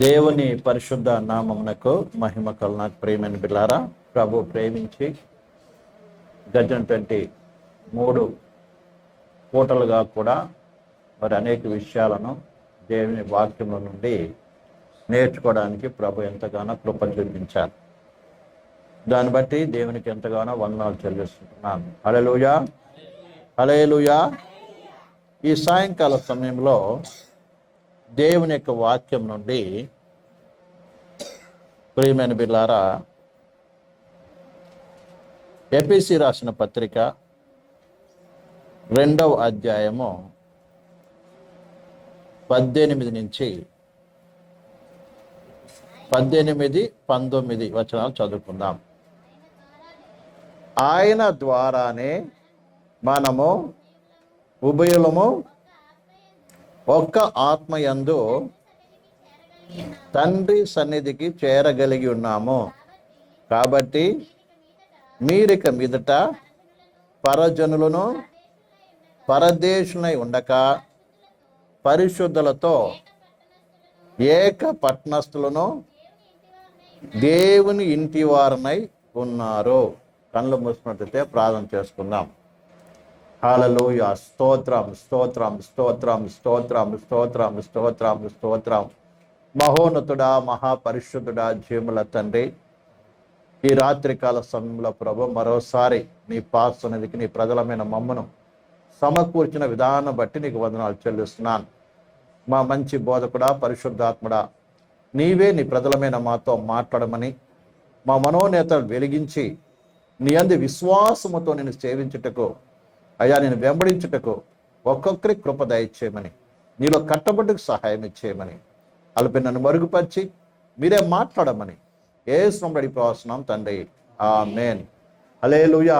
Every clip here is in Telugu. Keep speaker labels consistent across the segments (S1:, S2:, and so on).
S1: దేవుని పరిశుద్ధ నామమునకు మహిమ కలునాకు ప్రేమని బిల్లారా ప్రభు ప్రేమించి గజనటువంటి మూడు పూటలుగా కూడా మరి అనేక విషయాలను దేవుని వాక్యముల నుండి నేర్చుకోవడానికి ప్రభు ఎంతగానో కృప చూపించారు. దాన్ని బట్టి దేవునికి ఎంతగానో వందనాలు చెల్లిస్తున్నాను. హలెలుయా హలేలుయా ఈ సాయంకాల సమయంలో దేవుని యొక్క వాక్యం నుండి ప్రియమైన బిల్లారా ఎపిసి రాసిన పత్రిక రెండవ అధ్యాయము పద్దెనిమిది నుంచి పద్దెనిమిది పంతొమ్మిది వచనాలు చదువుకుందాం. ఆయన ద్వారానే మనము ఉభయులము ఒక్క ఆత్మయందు తండ్రి సన్నిధికి చేరగలిగి ఉన్నాము. కాబట్టి మీరిక మీదట పరజనులను పరదేశులై ఉండక పరిశుద్ధులతో ఏక పట్నస్థులను దేవుని ఇంటి వారనై ఉన్నారు. కళ్ళు మూసుకున్నట్లయితే ప్రార్థన చేసుకుందాం. హాలలోయ స్తోత్రం స్తోత్రం స్తోత్రం స్తోత్రం స్తోత్రం స్తోత్రం స్తోత్రం మహోన్నతుడా మహాపరిశుద్ధుడా జీముల తండ్రి. ఈ రాత్రికాల సమయంలో ప్రభు మరోసారి నీ పాసనదికి నీ ప్రజలమైన మమ్మను సమకూర్చిన విధానం బట్టి నీకు వందనాలు చెల్లిస్తున్నాను. మా మంచి బోధకుడా పరిశుద్ధాత్ముడా నీవే నీ ప్రజలమైన మాతో మాట్లాడమని మా మనోనేతలు వెలిగించి నీ అంది విశ్వాసముతో నేను సేవించుటకు అయ్యా నేను వెంబడించుటకు ఒక్కొక్కరి కృప దయచేయమని నీలో కట్టబడ్డకు సహాయం ఇచ్చేయమని అలపి నన్ను మరుగుపరిచి మీరే మాట్లాడమని ఏ స్వంబడి ప్రవసనం తండ్రి. ఆ మేన్ హలే లుయా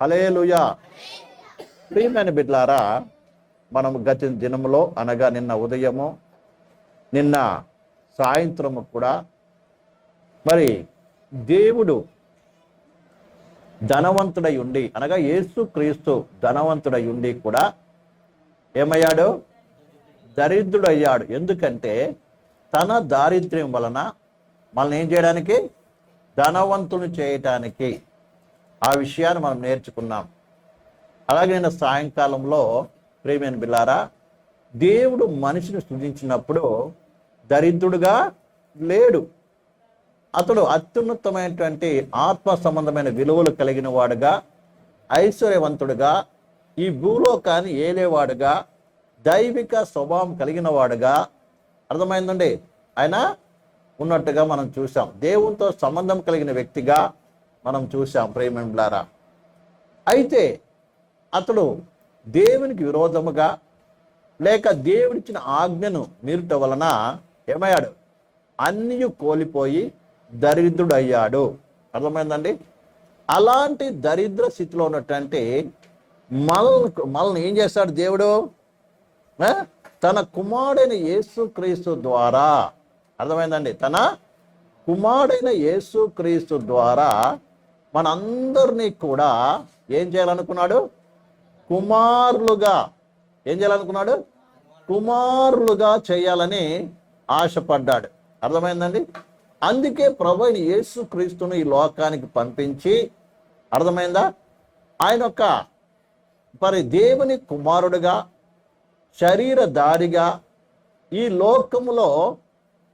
S1: హలే లుయా ప్రియమైన బిడ్లారా మనం గత దినములో అనగా నిన్న ఉదయము నిన్న సాయంత్రము కూడా మరి దేవుడు ధనవంతుడై ఉండి అనగా యేసు క్రీస్తు ధనవంతుడై ఉండి కూడా ఏమయ్యాడు? దరిద్రుడయ్యాడు. ఎందుకంటే తన దారిద్ర్యం వలన మనల్ని ఏం చేయడానికి? ధనవంతుని చేయటానికి ఆ విషయాన్ని మనం నేర్చుకున్నాం. అలాగే నేను సాయంకాలంలో ప్రేమియన్ బిల్లారా దేవుడు మనిషిని సృజించినప్పుడు దరిద్రుడుగా లేడు. అతడు అత్యున్నతమైనటువంటి ఆత్మ సంబంధమైన విలువలు కలిగిన వాడుగా ఐశ్వర్యవంతుడుగా ఈ భూలోకాన్ని ఏలేవాడుగా దైవిక స్వభావం కలిగిన వాడుగా. అర్థమైందండి? ఆయన ఉన్నట్టుగా మనం చూసాం దేవునితో సంబంధం కలిగిన వ్యక్తిగా మనం చూసాం ప్రేమిండ్లారా అయితే అతడు దేవునికి విరోధముగా లేక దేవుడిచ్చిన ఆజ్ఞను మీరుట వలన ఏమయ్యాడు? అన్నీ కోల్పోయి దరిద్రుడయ్యాడు. అర్థమైందండి? అలాంటి దరిద్ర స్థితిలో ఉన్నటువంటి మల్ మనల్ని ఏం చేస్తాడు దేవుడు? తన కుమారుడైన యేసుక్రీస్తు ద్వారా అర్థమైందండి? తన కుమారుడైన యేసు క్రీస్తు ద్వారా మనందరినీ కూడా ఏం చేయాలనుకున్నాడు? కుమారులుగా ఏం చేయాలనుకున్నాడు? కుమారులుగా చేయాలని ఆశపడ్డాడు. అర్థమైందండి? అందుకే ప్రభు అయిన యేసు క్రీస్తును ఈ లోకానికి పంపించి అర్థమైందా? ఆయన యొక్క మరి దేవుని కుమారుడుగా శరీరధారిగా ఈ లోకములో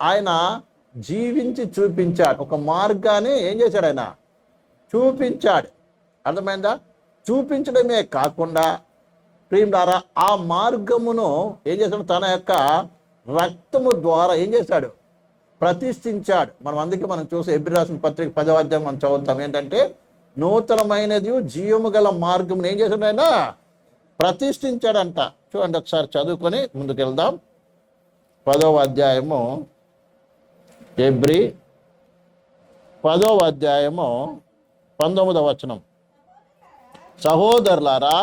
S1: ఆయన జీవించి చూపించాడు. ఒక మార్గాన్ని ఏం చేశాడు ఆయన? చూపించాడు. అర్థమైందా? చూపించడమే కాకుండా ప్రియులారా ఆ మార్గమును ఏం చేశాడు? తన యొక్క రక్తము ద్వారా ఏం చేశాడు? ప్రతిష్ఠించాడు. మనం అందుకే మనం చూసే ఎబ్రి రాసిన పత్రిక పదవాధ్యాయం మనం చదువుతాం. ఏంటంటే నూతనమైనది జీవము గల మార్గం ఏం చేశాడు ఆయన? ప్రతిష్ఠించాడంట. చూడండి ఒకసారి చదువుకొని ముందుకు వెళ్దాం పదవ అధ్యాయము ఎబ్రి పదవ అధ్యాయము పంతొమ్మిదవ వచనం. సహోదరులారా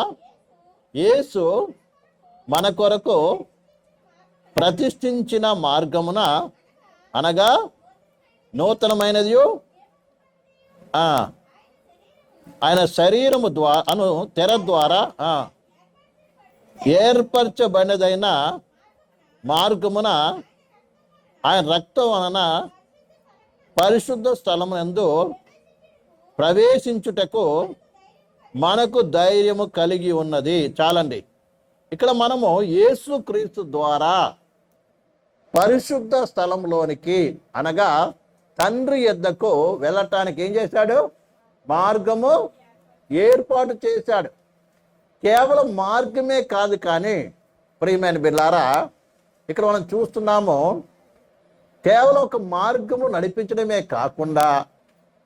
S1: యేసు మన కొరకు ప్రతిష్ఠించిన మార్గమున అనగా నూతనమైనది ఆయన శరీరము ద్వారా అను తెర ద్వారా ఏర్పరచబడినదైన మార్గమున ఆయన రక్తం వలన పరిశుద్ధ స్థలమునందు ఎందు ప్రవేశించుటకు మనకు ధైర్యము కలిగి ఉన్నది. చాలండి. ఇక్కడ మనము యేసుక్రీస్తు ద్వారా పరిశుద్ధ స్థలంలోనికి అనగా తండ్రి ఎద్దకు వెళ్ళటానికి ఏం చేశాడు? మార్గము ఏర్పాటు చేశాడు. కేవలం మార్గమే కాదు కానీ ప్రియమైన బిల్లారా ఇక్కడ మనం చూస్తున్నాము కేవలం ఒక మార్గము నడిపించడమే కాకుండా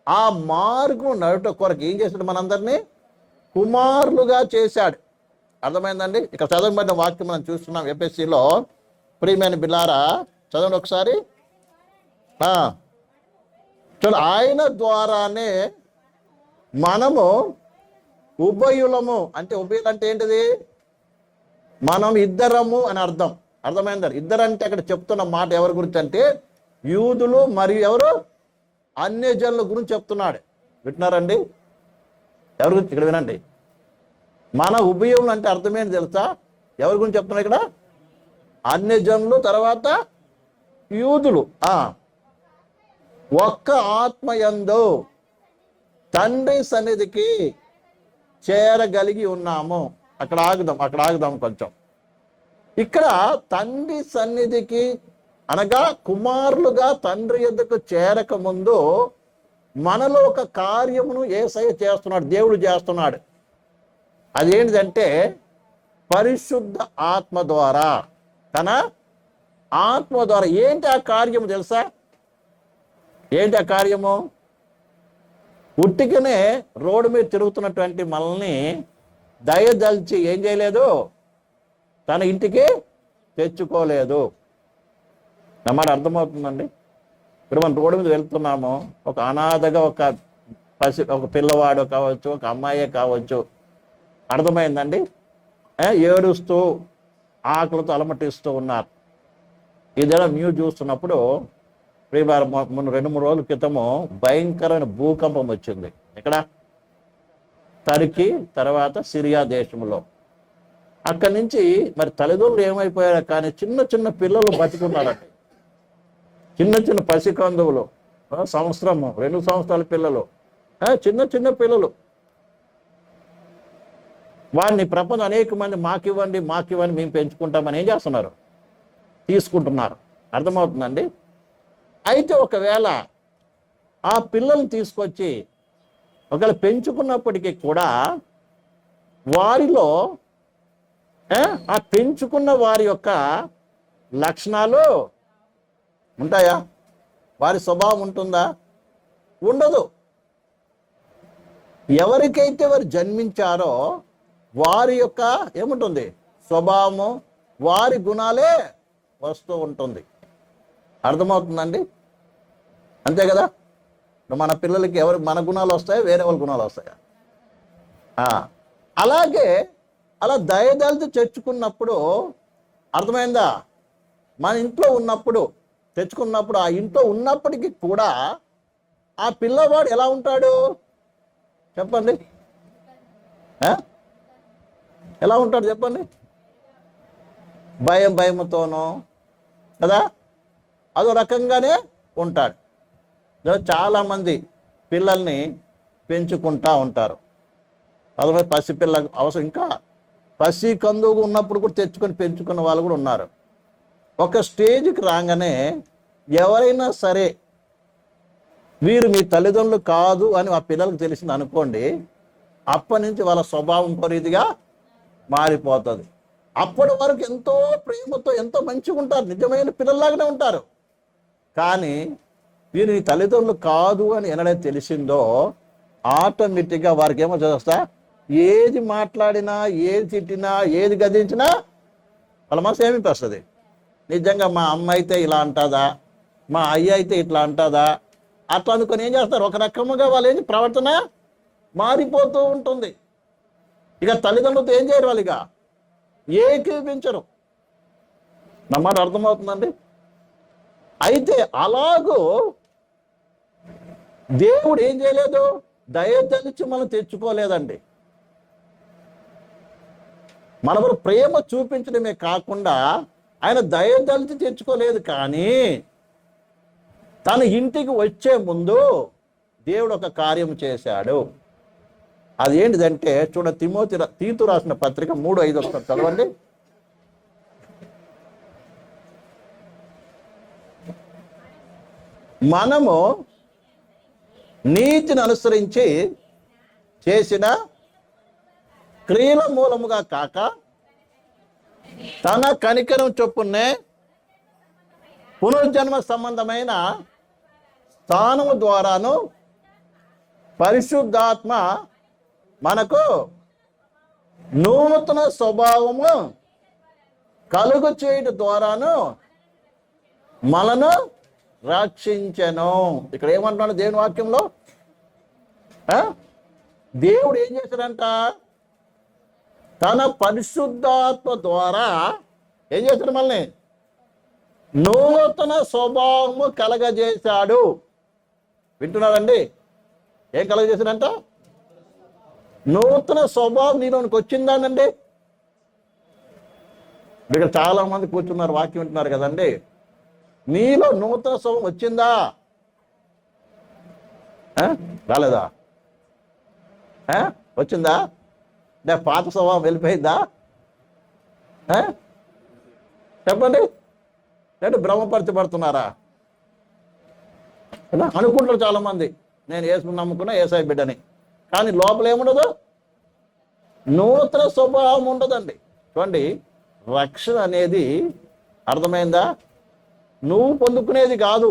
S1: ఆ మార్గం నడుట కొరకు ఏం చేశాడు మనందరినీ? కుమారులుగా చేశాడు. అర్థమైందండి? ఇక్కడ చదవబడిన వాక్యం మనం చూస్తున్నాం ఎపిఎస్సిలో ప్రియమైన బిల్లారా చదవండి ఒకసారి. ఆ, ఆయన ద్వారానే మనము ఉభయులము అంటే ఉభయులు అంటే ఏంటిది? మనం ఇద్దరము అని అర్థం. అర్థమైందా? ఇద్దరు అంటే అక్కడ చెప్తున్న మాట ఎవరి గురించి అంటే యూదులు మరియు ఎవరు? అన్యజనుల గురించి చెప్తున్నాడు. వింటున్నారండి? ఎవరి గురించి? ఇక్కడ వినండి. మన ఉభయములు అంటే అర్థమేంటి తెలుసా? ఎవరి గురించి చెప్తున్నాడు ఇక్కడ? అన్యజనులు తర్వాత యూదులు. ఒక్క ఒక్క ఆత్మయందు తండ్రి సన్నిధికి చేరగలిగి ఉన్నాము. అక్కడ ఆగుదాం అక్కడ ఆగుదాం కొంచెం. ఇక్కడ తండ్రి సన్నిధికి అనగా కుమారులుగా తండ్రి యొద్దకు చేరక ముందు మనలో ఒక కార్యమును ఏసయ చేస్తున్నాడు దేవుడు చేస్తున్నాడు. అదేంటిదంటే పరిశుద్ధ ఆత్మ ద్వారా. తన ఆత్మ ద్వారా ఏంటి ఆ కార్యము తెలుసా? ఏంటి ఆ కార్యము? ఉట్టికనే రోడ్డు మీద తిరుగుతున్నటువంటి మనల్ని దయదల్చి ఏం చేయలేదు? తన ఇంటికి తెచ్చుకోలేదు. నా మాట అర్థమవుతుందండి? ఇప్పుడు మనం రోడ్డు మీద వెళ్తున్నాము. ఒక అనాథగా ఒక పసి ఒక పిల్లవాడు కావచ్చు ఒక అమ్మాయే కావచ్చు. అర్థమైందండి? ఏడుస్తూ ఆకలితో అలమటిస్తూ ఉన్నారు. ఇదేలా న్యూస్ చూస్తున్నప్పుడు ప్రియవారు మొన్న రెండు మూడు రోజుల క్రితము భయంకరమైన భూకంపం వచ్చింది. ఇక్కడ టర్కీ తర్వాత సిరియా దేశంలో. అక్కడి నుంచి మరి తల్లిదండ్రులు ఏమైపోయారో కానీ చిన్న చిన్న పిల్లలు బతికున్నారండి. చిన్న చిన్న పసికందువులు. కందువులు సంవత్సరం రెండు సంవత్సరాల పిల్లలు. చిన్న చిన్న పిల్లలు. వారిని ప్రపంచం అనేక మంది మాకివ్వండి మాకివ్వండి మేము పెంచుకుంటామని ఏం చేస్తున్నారు? తీసుకుంటున్నారు. అర్థమవుతుందండి? అయితే ఒకవేళ ఆ పిల్లల్ని తీసుకొచ్చి ఒకవేళ పెంచుకున్నప్పటికీ కూడా వారిలో ఆ పెంచుకున్న వారి యొక్క లక్షణాలు ఉంటాయా? వారి స్వభావం ఉంటుందా? ఉండదు. ఎవరికైతే వారు జన్మించారో వారి యొక్క ఏముంటుంది? స్వభావము వారి గుణాలే వస్తూ ఉంటుంది. అర్థమవుతుందండి? అంతే కదా? మన పిల్లలకి ఎవరు మన గుణాలు వస్తాయా? వేరే వాళ్ళ గుణాలు వస్తాయా? అలాగే అలా దయదాలతో తెచ్చుకున్నప్పుడు అర్థమైందా? మన ఇంట్లో ఉన్నప్పుడు తెచ్చుకున్నప్పుడు ఆ ఇంట్లో ఉన్నప్పటికీ కూడా ఆ పిల్లవాడు ఎలా ఉంటాడు? చెప్పండి. ఎలా ఉంటాడు చెప్పండి? భయం భయముతోనో కదా? అదో రకంగానే ఉంటాడు. చాలామంది పిల్లల్ని పెంచుకుంటా ఉంటారు. అదే పసిపిల్ల అవసరం. ఇంకా పసి కందువుగా ఉన్నప్పుడు కూడా తెచ్చుకొని పెంచుకున్న వాళ్ళు కూడా ఉన్నారు. ఒక స్టేజ్కి రాగానే ఎవరైనా సరే వీరు మీ తల్లిదండ్రులు కాదు అని ఆ పిల్లలకు తెలిసింది అనుకోండి అప్పటి నుంచి వాళ్ళ స్వభావం పరిధిగా మారిపోతుంది. అప్పటి వరకు ఎంతో ప్రేమతో ఎంతో మంచిగా ఉంటారు. నిజమైన పిల్లల్లాగానే ఉంటారు. కానీ వీరు తల్లిదండ్రులు కాదు అని ఎనడైతే తెలిసిందో ఆటోమేటిక్గా వారికి ఏమో చేస్తా ఏది మాట్లాడినా ఏది తిట్టినా ఏది గదించినా వాళ్ళ మనసు ఏమి నిజంగా మా అమ్మ అయితే ఇలా అంటుందా? మా అయ్య అయితే ఇట్లా అంటుందా? అట్లా అనుకొని ఏం చేస్తారు? ఒక రకముగా వాళ్ళు ఏంటి ప్రవర్తన మారిపోతూ ఉంటుంది. ఇక తల్లిదండ్రులతో ఏం చేయరు వాళ్ళు ఇక ఏకీపించరు నా మాట అర్థమవుతుందండి? అయితే అలాగూ దేవుడు ఏం చేయలేదు? దయతలిచి మనం తెచ్చుకోలేదండి. మనవరు ప్రేమ చూపించడమే కాకుండా ఆయన దయదలిచి తెచ్చుకోలేదు కానీ తన ఇంటికి వచ్చే ముందు దేవుడు ఒక కార్యం చేశాడు. అది ఏంటిదంటే చూడ తిమోతి రా- తీతు రాసిన పత్రిక మూడు ఐదు ఒకసారి చదవండి. మనము నీతిని అనుసరించి చేసిన క్రియల మూలముగా కాక తన కనికరం చొప్పునే పునర్జన్మ సంబంధమైన స్థానము ద్వారాను పరిశుద్ధాత్మ మనకు నూతన స్వభావము కలుగు చేయడం ద్వారాను మనను రక్షించను. ఇక్కడ ఏమంటున్నాడు దేవుని వాక్యంలో? ఆ? దేవుడు ఏం చేశాడంట? తన పరిశుద్ధాత్మ ద్వారా ఏం చేశాడు మనల్ని? నూతన స్వభావము కలగజేశాడు. వింటున్నారండి? ఏం కలగజేశాడంట? నూతన స్వభావం నీలోనికి వచ్చిందానండి? ఇక్కడ చాలా మంది కూర్చున్నారు వాక్యం వింటున్నారు కదండి. నీలో నూతన స్వభావం వచ్చిందా? రాలేదా? వచ్చిందా? నే పాత స్వభావం వెళ్ళిపోయిందా? చెప్పండి. లేదంటే భ్రమపరచబడుతున్నారా? అనుకుంటారు చాలా మంది నేను ఏసుకుని నమ్ముకున్నా ఏసాయి బిడ్డని. కానీ లోపల ఏముండదు? నూతన స్వభావం ఉండదండి. చూడండి రక్షణ అనేది అర్థమైందా? నువ్వు పొందుకునేది కాదు.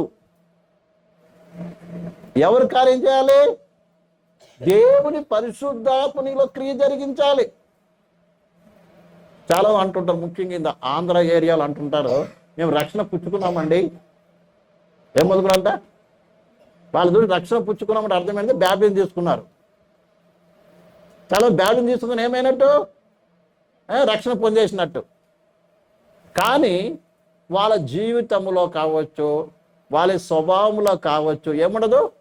S1: ఎవరు కార్యం చేయాలి? దేవుని పరిశుద్ధాత్మనిలో క్రియ జరిగించాలి. చాలా అంటుంటారు ముఖ్యంగా ఇంత ఆంధ్ర ఏరియాలో అంటుంటారు మేము రక్షణ పుచ్చుకున్నామండి. ఏం పొందుకున్నారంట వాళ్ళ దూరం రక్షణ పుచ్చుకున్నామంటే అర్థమైంది బ్యాప్టిజం తీసుకున్నారు. చాలా బ్యాప్టిజం తీసుకుని ఏమైనట్టు? రక్షణ పొందేసినట్టు. కానీ వాళ్ళ జీవితంలో కావచ్చు వాళ్ళ స్వభావంలో కావచ్చు ఏముండదు?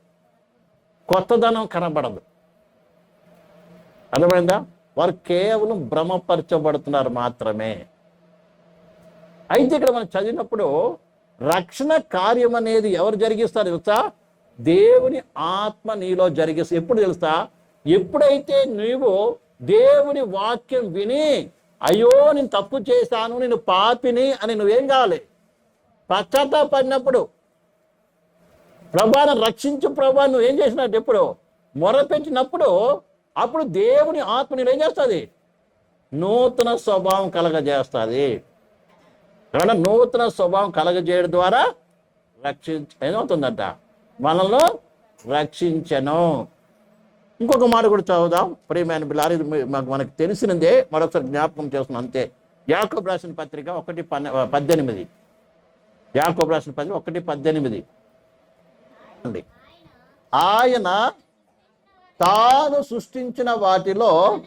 S1: కొత్తదనం కనబడదు. అర్థమైందా? వారు కేవలం భ్రమపరచబడుతున్నారు మాత్రమే. అయితే ఇక్కడ మనం చదివినప్పుడు రక్షణ కార్యం అనేది ఎవరు జరిగిస్తారు తెలుసా? దేవుని ఆత్మ నీలో జరిగిస్తా ఎప్పుడు తెలుస్తా ఎప్పుడైతే నువ్వు దేవుని వాక్యం విని అయ్యో నేను తప్పు చేశాను నేను పాపిని అని నువ్వేం కావాలి? పశ్చాత్తాపడినప్పుడు. ప్రభాను రక్షించు ప్రభా నువ్వు ఏం చేసినట్టు ఎప్పుడు? మొరపెట్టినప్పుడు అప్పుడు దేవుని ఆత్మ నీలో ఏం చేస్తుంది? నూతన స్వభావం కలగజేస్తుంది. కాబట్టి నూతన స్వభావం కలగజేయడం ద్వారా రక్షించ ఏమవుతుందట? మనల్ని రక్షించను. ఇంకొక మాట కూడా చదువుదాం. ప్రేమైన బిలారి మాకు మనకు తెలిసినదే మరొకసారి జ్ఞాపకం చేస్తున్నాం అంతే. యాకోబ్ రాసిన పత్రిక ఒకటి పన్నె పద్దెనిమిది. యాకోబ్ రాసిన పత్రిక ఒకటి పద్దెనిమిది. అండి. ఆయన తాను సృష్టించిన వాటిలో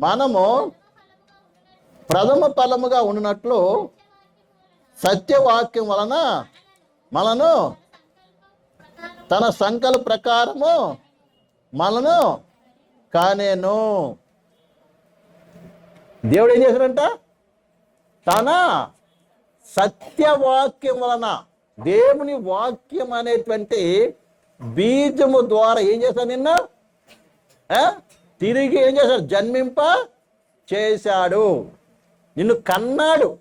S1: మనము ప్రథమ ఫలముగా ఉన్నట్లు సత్యవాక్యం వలన మనను తన సంకల ప్రకారము మనను కానేను. దేవుడు ఏం చేశాడంట? తన సత్యవాక్యం వలన దేవుని వాక్యం అనేటువంటి బీజము ద్వారా ఏం చేశాడు నిన్న? తిరిగి ఏం చేశాడు? జన్మింప చేశాడు. నిన్ను కన్నాడు.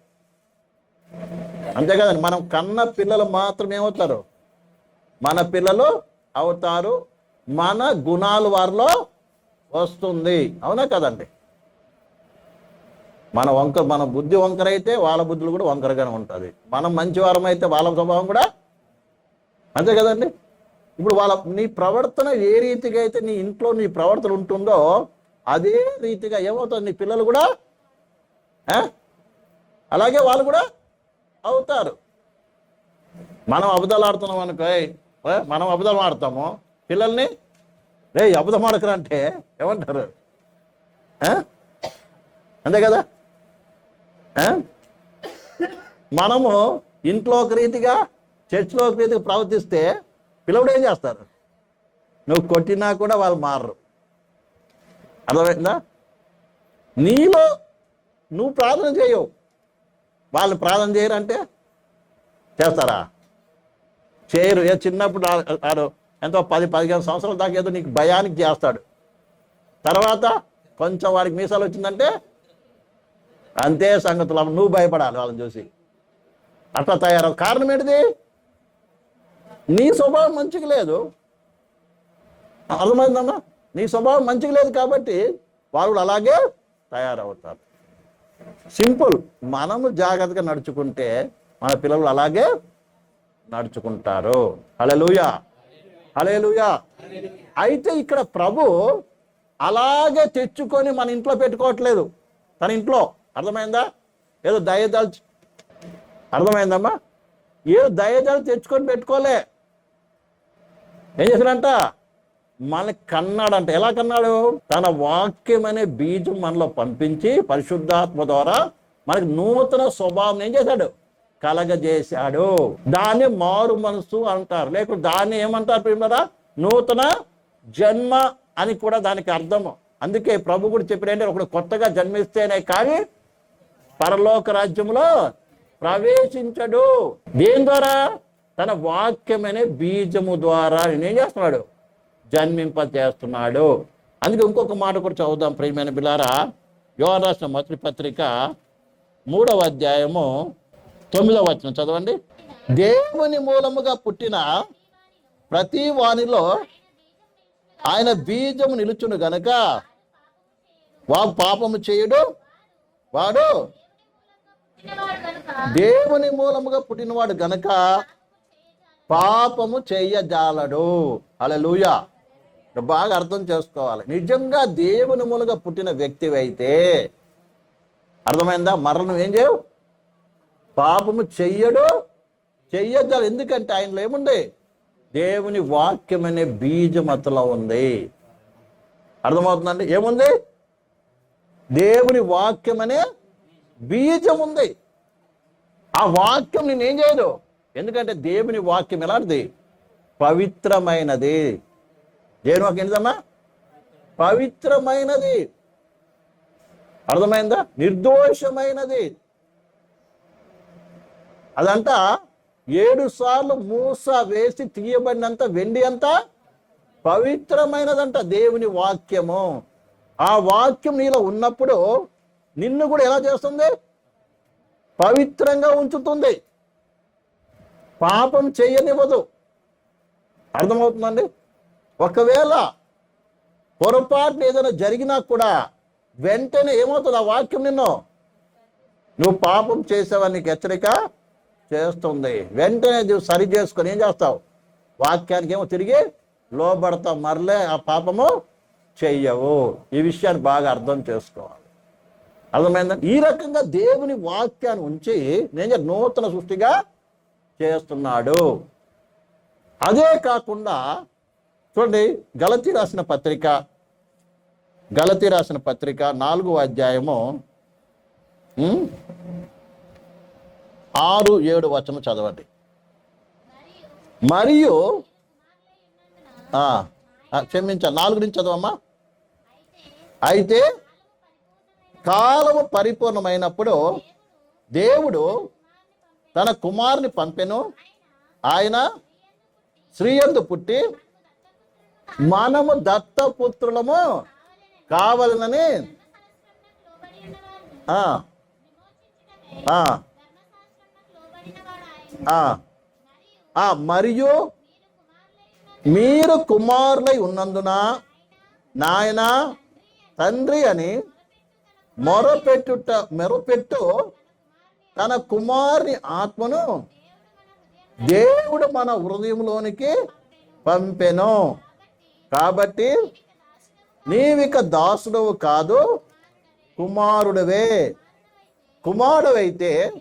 S1: అంతే కదండి మనం కన్న పిల్లలు మాత్రమే అవుతారు. మన పిల్లలు అవుతారు మన గుణాలు వారిలో వస్తుంది. అవునా కదండి? మన వంక మన బుద్ధి వంకర అయితే వాళ్ళ బుద్ధులు కూడా వంకరగానే ఉంటుంది. మనం మంచివారం అయితే వాళ్ళ స్వభావం కూడా అంతే కదండి? ఇప్పుడు వాళ్ళ నీ ప్రవర్తన ఏ రీతిగా అయితే నీ ఇంట్లో నీ ప్రవర్తన ఉంటుందో అదే రీతిగా ఏమవుతుంది? నీ పిల్లలు కూడా అలాగే వాళ్ళు కూడా అవుతారు. మనం అబద్ధాలు ఆడుతున్నాం అనుకో మనం అబద్ధాలు ఆడతాము. పిల్లల్ని? రే అబద్ధం ఆడకరా అంటే ఏమంటారు అంతే కదా? ఆ? మనము ఇంట్లో ఒక రీతిగా చర్చిలో ఒక రీతిగా ప్రవర్తిస్తే పిల్లలు ఏం చేస్తారు? నువ్వు కొట్టినా కూడా వాళ్ళు మారరు. అర్థమైందా? నీలో నువ్వు ప్రార్థన చేయవు. వాళ్ళు ప్రార్థన చేయరంటే చేస్తారా? చేయరు. ఏ చిన్నప్పుడు ఆడు ఎంతో పది పదిహేను సంవత్సరాల దాకా ఏదో నీకు భయానికి చేస్తాడు. తర్వాత కొంచెం వాడికి మీసాలు వచ్చిందంటే అంతే సంగతులు. అమ్మ నువ్వు భయపడాలి వాళ్ళని చూసి. అట్లా తయారవు. కారణం ఏంటిది? నీ స్వభావం మంచిగా లేదు. అర్థమైందమ్మా నీ స్వభావం మంచిగా లేదు కాబట్టి వాళ్ళు కూడా అలాగే తయారవుతారు. సింపుల్. మనము జాగ్రత్తగా నడుచుకుంటే మన పిల్లలు అలాగే నడుచుకుంటారు. హలెలుయా హలేలుయా అయితే ఇక్కడ ప్రభు అలాగే తెచ్చుకొని మన ఇంట్లో పెట్టుకోవట్లేదు. తన ఇంట్లో. అర్థమైందా? ఏదో దయదాల్చి అర్థమైందమ్మా? ఏదో దయదాలు తెచ్చుకొని పెట్టుకోలే. ఏం చేశాడంట? మనకి కన్నాడంట. ఎలా కన్నాడు? తన వాక్యం అనే బీజం మనలో పంపించి పరిశుద్ధాత్మ ద్వారా మనకి నూతన స్వభావం ఏం చేశాడు? కలగజేశాడు. దాన్ని మారు మనసు అంటారు. లేకుంటే దాన్ని ఏమంటారు ప్రియమరా? నూతన జన్మ అని కూడా దానికి అర్థము. అందుకే ప్రభు కూడా చెప్పిన ఒకడు కొత్తగా జన్మిస్తేనే కానీ పరలోక రాజ్యంలో ప్రవేశించడు. దేని ద్వారా? తన వాక్యమనే బీజము ద్వారా. నేను ఏం చేస్తున్నాడు? జన్మింప చేస్తున్నాడు అందుకే ఇంకొక మాట కూడా చదువుదాం ప్రియమైన బిలారా. యోహాను రాసిన మొదటి పత్రిక మూడవ అధ్యాయము తొమ్మిదో వచనం చదవండి. దేవుని మూలముగా పుట్టిన ప్రతి వాణిలో ఆయన బీజము నిలుచును గనక వాడు పాపము చేయడు వాడు దేవుని మూలముగా పుట్టినవాడు గనక పాపము చేయజాలడు. అలలుయా బాగా అర్థం చేసుకోవాలి. నిజంగా దేవుని మూలగా పుట్టిన వ్యక్తి అయితే అర్థమైందా? మరణం ఏం చేయవు? పాపము చెయ్యడు చెయ్యజాలి ఎందుకంటే ఆయనలో ఏముంది? దేవుని వాక్యం అనే బీజం అతలో ఉంది. అర్థమవుతుందండి? ఏముంది? దేవుని వాక్యం అనే బీజం ఉంది. ఆ వాక్యం నేను ఏం చేయదు? ఎందుకంటే దేవుని వాక్యం ఎలాంటిది? పవిత్రమైనది. దేవుని వాక్యం ఏంటమ్మా పవిత్రమైనది. అర్థమైందా? నిర్దోషమైనది. అదంట ఏడు సార్లు మూస వేసి తీయబడినంత వెండి అంతా పవిత్రమైనదంట దేవుని వాక్యము. ఆ వాక్యం నీలో ఉన్నప్పుడు నిన్ను కూడా ఎలా చేస్తుంది? పవిత్రంగా ఉంచుతుంది. పాపం చేయనివ్వదు. అర్థమవుతుందండి? ఒకవేళ పొరపాటున ఏదైనా జరిగినా కూడా వెంటనే ఏమవుతుంది ఆ వాక్యం నిన్ను? నువ్వు పాపం చేసావని నీకు హెచ్చరిక చేస్తుంది. వెంటనే నువ్వు సరి చేసుకొని ఏం చేస్తావు? వాక్యానికి ఏమో తిరిగి లోబడతావు. మరలే ఆ పాపము చెయ్యవు. ఈ విషయాన్ని బాగా అర్థం చేసుకోవాలి. అర్థమైందండి ఈ రకంగా దేవుని వాక్యాన్ని ఉంచి నేను నూతన సృష్టిగా చేస్తున్నాడు. అదే కాకుండా చూడండి గలతి రాసిన పత్రిక గలతి రాసిన పత్రిక నాలుగో అధ్యాయము ఆరు ఏడు వచనం చదవండి. మరియు ఆ, నాలుగు నుంచి చదవమ్మా. అయితే కాలము పరిపూర్ణమైనప్పుడు దేవుడు తన కుమారుని పంపెను. ఆయన శ్రీయందు పుట్టి మనము దత్తపుత్రులము కావాలనని మరియు మీరు కుమారులై ఉన్నందున నాయన తండ్రి అని మొరపెట్టుట మెరపెట్టు తన కుమారుని ఆత్మను దేవుడు మన హృదయంలోనికి పంపెను. కాబట్టి నీవిక దాసుడవు కాదు కుమారుడవే. కుమారుడవైతే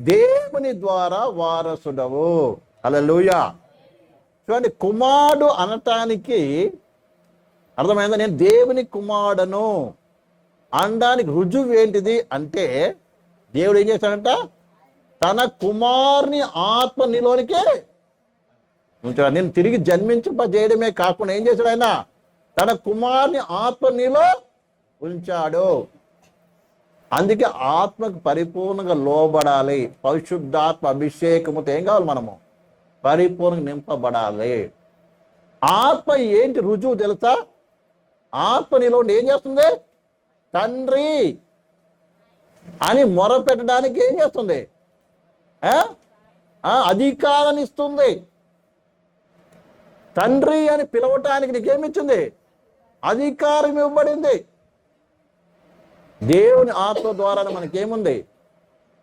S1: దేవుని ద్వారా వారసుడవు. అలలుయా చూడండి కుమారుడు అనటానికి అర్థమైందా? నేను దేవుని కుమారుడను. అనడానికి రుజువు ఏంటిది అంటే దేవుడు ఏం చేశాడంట? తన కుమారుని ఆత్మ నిలోనికే ఉంచాడు. నేను తిరిగి జన్మించజేయడమే కాకుండా ఏం చేశాడు ఆయన? తన కుమారుని ఆత్మ నీలో ఉంచాడు. అందుకే ఆత్మకు పరిపూర్ణంగా లోబడాలి. పరిశుద్ధాత్మ అభిషేకముతో ఏం కావాలి మనము? పరిపూర్ణంగా నింపబడాలి. ఆత్మ ఏంటి రుజువు తెలుసా? ఆత్మ నీలో ఏం చేస్తుంది? తండ్రి అని మొరపెట్టడానికి ఏం చేస్తుంది? అధికారాన్ని ఇస్తుంది. తండ్రి అని పిలవటానికి నీకేమిచ్చింది అధికారం ఇవ్వబడింది. దేవుని ఆత్మ ద్వారా మనకేముంది?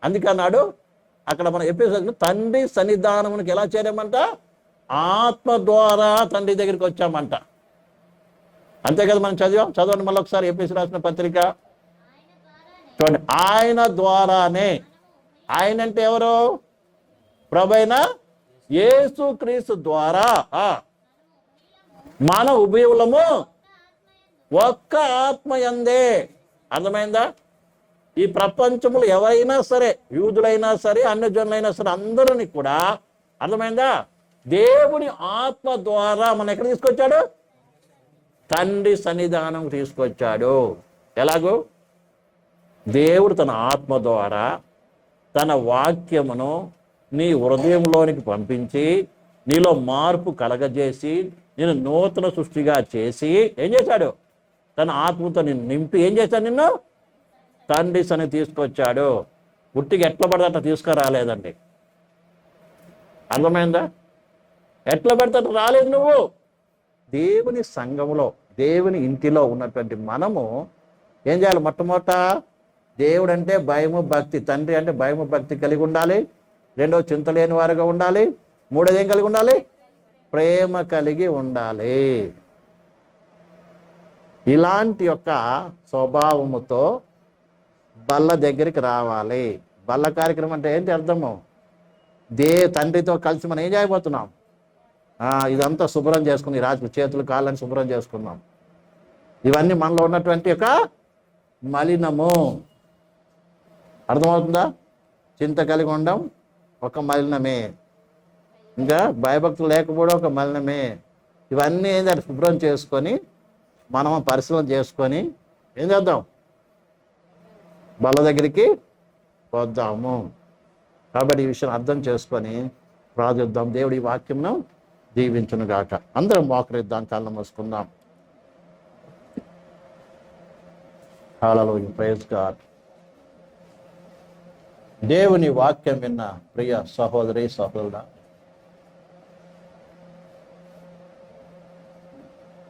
S1: అందుకన్నాడు అక్కడ మన ఎపిసోడ్ తండ్రి సన్నిధానమునికి ఎలా చేరామంట? ఆత్మ ద్వారా తండ్రి దగ్గరికి వచ్చామంట. అంతే కదా మనం చదివాం? చదవండి మళ్ళీ ఒకసారి ఎపిసి రాసిన పత్రిక. చూడండి ఆయన ద్వారానే. ఆయన అంటే ఎవరు? ప్రభైన యేసు క్రీస్తు ద్వారా. ఆ, మన ఉభయములము ఒక్క ఆత్మయందే అర్థమైందా? ఈ ప్రపంచంలో ఎవరైనా సరే యూదులైనా సరే అన్యజనులైనా సరే అందరిని కూడా అర్థమైందా? దేవుని ఆత్మ ద్వారా మన ఎక్కడ తీసుకొచ్చాడు? తండ్రి సన్నిధానం తీసుకొచ్చాడు. ఎలాగో? దేవుడు తన ఆత్మ ద్వారా తన వాక్యమును నీ హృదయంలోనికి పంపించి నీలో మార్పు కలగజేసి నేను నూతన సృష్టిగా చేసి ఏం చేశాడు? తన ఆత్మతో నిన్ను నింపి ఏం చేశాడు నిన్ను? తండ్రి సని తీసుకొచ్చాడు. పుట్టికి ఎట్లా పడితే అట్లా తీసుకురాలేదండి. అర్థమైందా? ఎట్లా పడితే అట్లా రాలేదు నువ్వు. దేవుని సంఘములో దేవుని ఇంటిలో ఉన్నటువంటి మనము ఏం చేయాలి మొట్టమొదట? దేవుడు అంటే భయము భక్తి. తండ్రి అంటే భయము భక్తి కలిగి ఉండాలి. రెండో చింత లేని వారుగా ఉండాలి. మూడోది ఏం కలిగి ఉండాలి? ప్రేమ కలిగి ఉండాలి. ఇలాంటి యొక్క స్వభావముతో బల్ల దగ్గరికి రావాలి. బల్ల కార్యక్రమం అంటే ఏంటి అర్థము? దే తండ్రితో కలిసి మనం ఏం చేయబోతున్నాం? ఇదంతా శుభ్రం చేసుకుని రాజు చేతులు కాళ్ళని శుభ్రం చేసుకుందాం. ఇవన్నీ మనలో ఉన్నటువంటి ఒక మలినము. అర్థమవుతుందా? చింత కలిగి ఉండడం ఒక మలినమే. ఇంకా భయభక్తులు లేకపోవడం ఒక మలినమే. ఇవన్నీ ఏంటంటే శుభ్రం చేసుకొని మనము పరిశీలన చేసుకొని ఏం చేద్దాం? బల దగ్గరికి వద్దాము. కాబట్టి ఈ విషయం అర్థం చేసుకొని ప్రార్థిద్దాం. దేవుడి వాక్యంను దీవించును గాక అందరం మోకరిద్దాం కళ్ళు మూసుకుందాం. కాలలో Praise గాడ్ దేవుని వాక్యం విన్న ప్రియ సహోదరి సహోదరుడా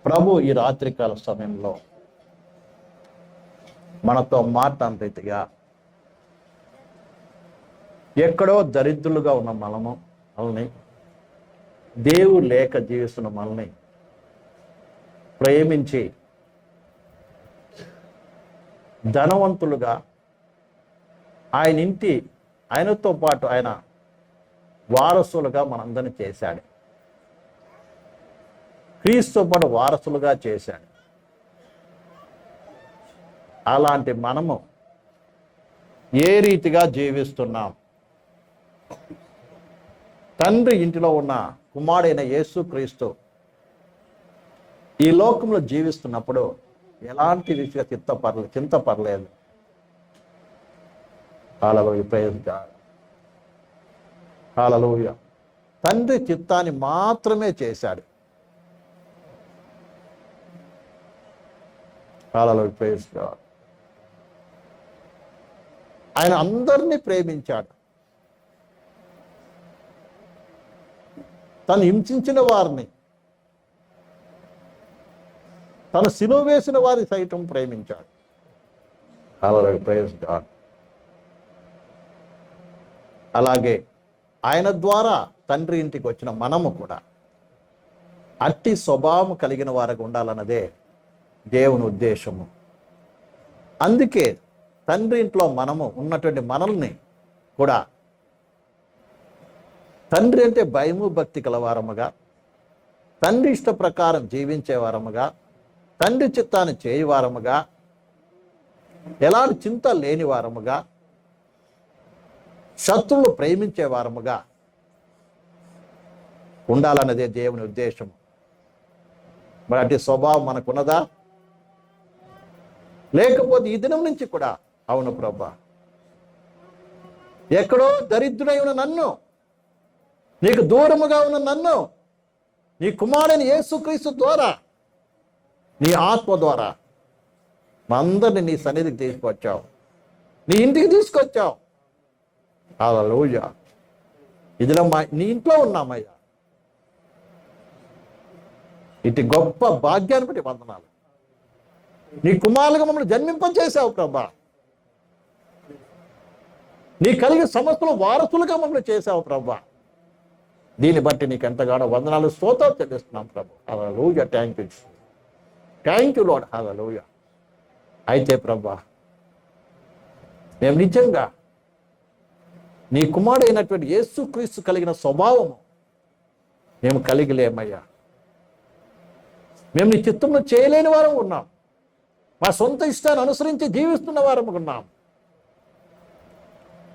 S1: ప్రభు ఈ రాత్రికాల సమయంలో మనతో మాట్లాడిన రీతిగా ఎక్కడో దరిద్రులుగా ఉన్న మనము మనల్ని దేవుడు లేక జీవిస్తున్న మనల్ని ప్రేమించి ధనవంతులుగా ఆయన ఇంటి ఆయనతో పాటు ఆయన వారసులుగా మనందరినీ చేశాడు. క్రీస్తు పాటు వారసులుగా చేశాడు. అలాంటి మనము ఏ రీతిగా జీవిస్తున్నాం? తండ్రి ఇంటిలో ఉన్న కుమారుడైన యేసు క్రీస్తు ఈ లోకంలో జీవిస్తున్నప్పుడు ఎలాంటి రీతిగా చిత్తపరలేదు చింతపరలేదు కాలలోయ ప్రేజ్ హాలలోయ తండ్రి చిత్తాన్ని మాత్రమే చేశాడు. హాలలోయ ప్రేజ్ ఆయన అందరినీ ప్రేమించాడు. తను హింసించిన వారిని తను సిలువ వేసిన వారి సైతం ప్రేమించాడు. కాలలో ప్రేస్ God. అలాగే ఆయన ద్వారా తండ్రి ఇంటికి వచ్చిన మనము కూడా అట్టి స్వభావం కలిగిన వారికి ఉండాలన్నదే దేవుని ఉద్దేశము. అందుకే తండ్రి ఇంట్లో మనము ఉన్నటువంటి మనల్ని కూడా తండ్రి అంటే భయము భక్తి కలవారముగా తండ్రి ఇష్ట ప్రకారం జీవించే వారముగా తండ్రి చిత్తాన్ని చేయవారముగా ఎలాంటి చింత లేని వారముగా శత్రువులు ప్రేమించే వారముగా ఉండాలన్నదే దేవుని ఉద్దేశం మరి స్వభావం మనకున్నదా? లేకపోతే ఈ దినం నుంచి కూడా అవును ప్రభా. ఎక్కడో దరిద్రుడై ఉన్న నన్ను నీకు దూరముగా ఉన్న నన్ను నీ కుమారుని యేసుక్రీస్తు ద్వారా నీ ఆత్మ ద్వారా మా అందరిని నీ సన్నిధికి తీసుకొచ్చావు నీ ఇంటికి తీసుకొచ్చావు. అలా ఇదిలో మా నీ ఇంట్లో ఉన్నామయ్యా. ఇటు గొప్ప భాగ్యాన్ని బట్టి వందనాలు. నీ కుమారులుగా మమ్మల్ని జన్మింపజేశావు ప్రభా. నీ కలిగిన సమస్తలు వారసులుగా మమ్మల్ని చేసావు ప్రభా. దీన్ని బట్టి నీకు ఎంతగానో వందనాలు స్తోత్రాలు చెల్లిస్తున్నాం ప్రభు. అలా లూజ thank you thank you lord అలా లూజ అయితే ప్రభా మేము నిజంగా నీ కుమారుడు అయినటువంటి యేసుక్రీస్తు కలిగిన స్వభావము మేము కలిగిలేమయ్యా మేము నీ చిత్తంలో చేయలేని వారం ఉన్నాం. మా సొంత ఇష్టాన్ని అనుసరించి జీవిస్తున్న వారం ఉన్నాం.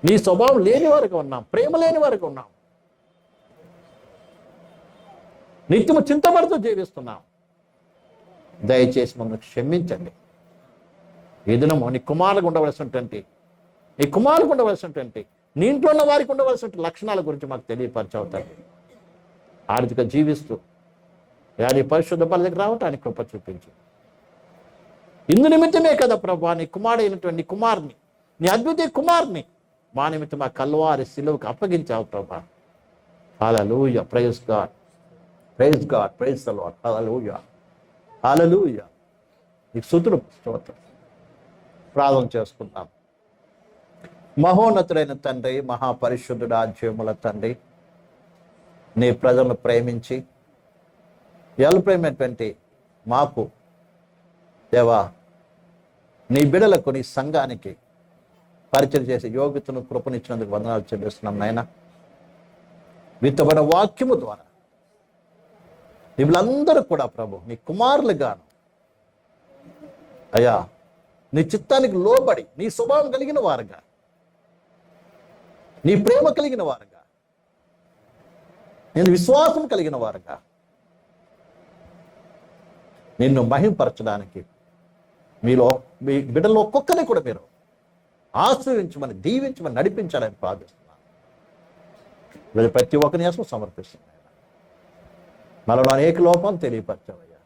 S1: నీ స్వభావం లేని వారికి ఉన్నాం. ప్రేమ లేని వారికి ఉన్నాం. నిత్యము చింతపడుతూ జీవిస్తున్నాం. దయచేసి మమ్మల్ని క్షమించండి. ఈ నీ కుమారులకు ఉండవలసినటువంటి నీ కుమారులకు ఉండవలసినటువంటి నీ ఇంట్లో ఉన్న వారికి ఉండవలసిన లక్షణాల గురించి మాకు తెలియపరచవుతాయి ఆర్థిక జీవిస్తూ యాది పరిశుద్ధ బల దగ్గర రావటానికి కృప చూపించు. ఇందు నిమిత్తమే కదా ప్రభా నీ కుమారుడైనటువంటి నీ కుమార్ని నీ అద్భుత కుమార్ని మా నిమిత్తం మా కల్వారి శిలువుకి అప్పగించావు ప్రభా. Hallelujah praise God praise God praise the Lord hallelujah నీకు సుతులు స్తోత్రం. ప్రార్థన చేసుకుందాం. మహోన్నతుడైన తండ్రి మహాపరిశుద్ధుడు ఆజ్యముల తండ్రి నీ ప్రజలను ప్రేమించి ఎల్ప్రేమైనటువంటి మాకు దేవా నీ బిడలకు నీ సంఘానికి పరిచయం చేసే యోగ్యతను కృపనిచ్చినందుకు వందనాలు చెల్లిస్తున్నాం నాయన. విత్తబడిన వాక్యము ద్వారా వీళ్ళందరూ కూడా ప్రభు నీ కుమారులుగాను అయ్యా నీ చిత్తానికి లోబడి నీ స్వభావం కలిగిన వారుగా నీ ప్రేమ కలిగిన వారుగా నేను విశ్వాసం కలిగిన వారుగా నిన్ను మహింపరచడానికి మీలో మీ బిడ్డలో ఒక్కొక్కరిని కూడా మీరు ఆశ్రయించమని దీవించమని నడిపించాలని ప్రార్థిస్తున్నాను. వీళ్ళు ప్రతి ఒక్క కోసం సమర్పిస్తున్నాను. మనలో అనేక లోపాలు తెలియపరచావయ్యా.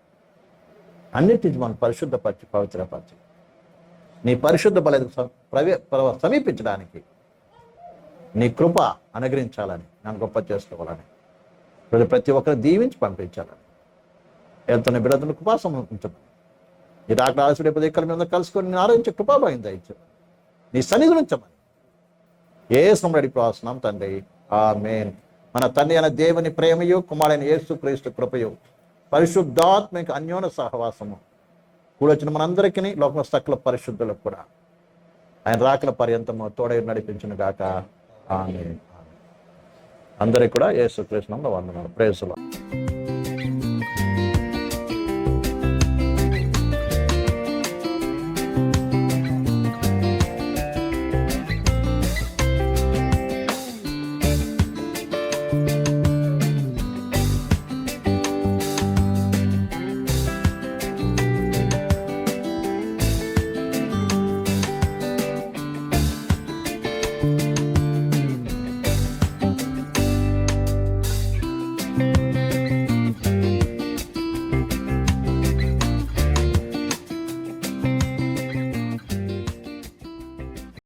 S1: అన్నిటి మనం పరిశుద్ధపరిచి పవిత్రపరిచి నీ పరిశుద్ధ బలం ప్రవే ప్ర- సమీపించడానికి నీ కృప అనుగ్రహించాలని నన్ను గొప్ప చేసుకోవాలని ప్రతి ఒక్కరిని దీవించి పంపించాలని వెళ్తున్న బిడ్డలను కృపా సమర్పించమని ఈ డాక్టర్ ఆలస్యుడి పదికల మీద కలుసుకొని నేను ఆరోగ్య కృపాబాయిని దయచు నీ సన్నిధి ఉంచమని. ఏ సమడి ప్రాసనం తండ్రి. ఆ మేన్ మన తండ్రి అయిన దేవుని ప్రేమయు కుమారుడైన యేసు క్రీస్తు కృపయు పరిశుద్ధాత్మిక అన్యోన సహవాసము కూడొచ్చిన మనందరికీ లోక సకల పరిశుద్ధులకు కూడా. ఆయన రాకల పర్యంతము తోడై నడిపించిన గాక. ఆమె అందరికి కూడా యేసు కృష్ణంలో వందనాలు. ప్రేసులో